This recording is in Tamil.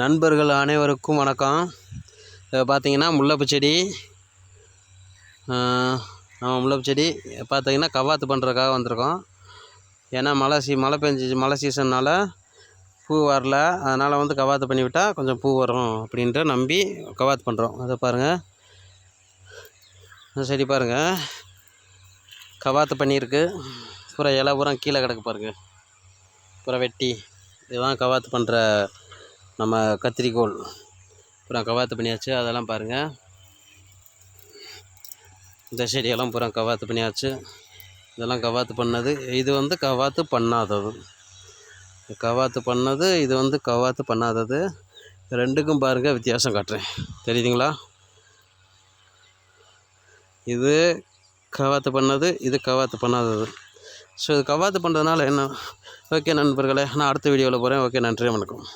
நண்பர்கள் அனைவருக்கும் வணக்கம். பார்த்திங்கன்னா பார்த்தீங்கன்னா முல்லைப்பூ செடி நம்ம முல்லைப்பூ செடி பார்த்தீங்கன்னா கவாத்து பண்ணுறதுக்காக வந்திருக்கோம். ஏன்னா மழை சீ மழை பெஞ்சிச்சு மழை சீசன்னால் பூ வரல. அதனால் வந்து கவாத்து பண்ணி விட்டால் கொஞ்சம் பூ வரும் அப்படின்ட்டு நம்பி கவாத்து பண்ணுறோம் அதை பாருங்கள் செடி பாருங்கள் கவாத்து பண்ணியிருக்கு. பூரா இலை பூரா கீழே கிடக்கு பாருங்கள் பூரா வெட்டி. இதுதான் கவாத்து பண்ணுற நம்ம கத்திரிக்கோல் பூரா கவாத்து பண்ணியாச்சு அதெல்லாம் பாருங்கள் இந்த செடியெல்லாம் பூரா கவாத்து பண்ணியாச்சு. இதெல்லாம் கவாத்து பண்ணது இது வந்து கவாத்து பண்ணாதது. கவாத்து பண்ணது இது வந்து கவாத்து பண்ணாதது. ரெண்டுக்கும் பாருங்கள் வித்தியாசம் காட்டுறேன். தெரியுதுங்களா? இது கவாத்து பண்ணது இது கவாத்து பண்ணாதது. ஸோ இது கவாத்து பண்ணுறதுனால என்ன? ஓகே நண்பர்களே நான் அடுத்த வீடியோவில் போகிறேன் ஓகே நன்றி வணக்கம்.